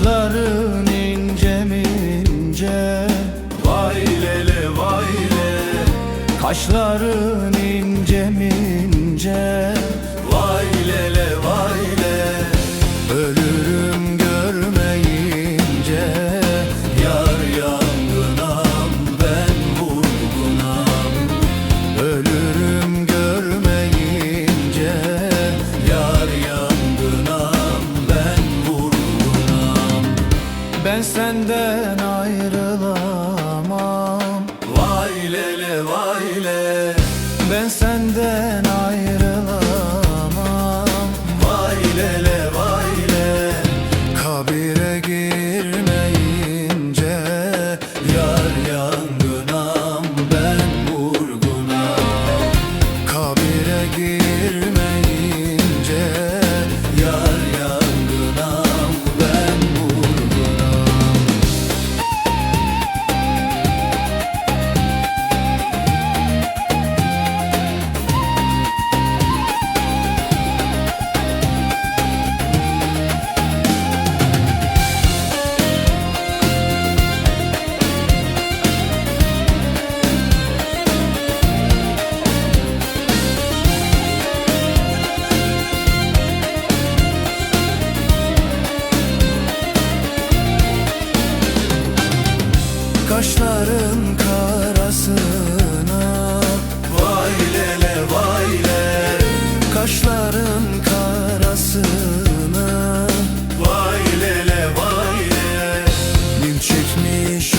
Kaşların ince mi ince? Vay lele vay le. Kaşların ince mi ince Ben senden ayrılamam. Vay lele vay le. Ben senden Kaşların karasına. Vay lele vay le. Kaşların karasına. Vay lele vay le. Nim çekmiş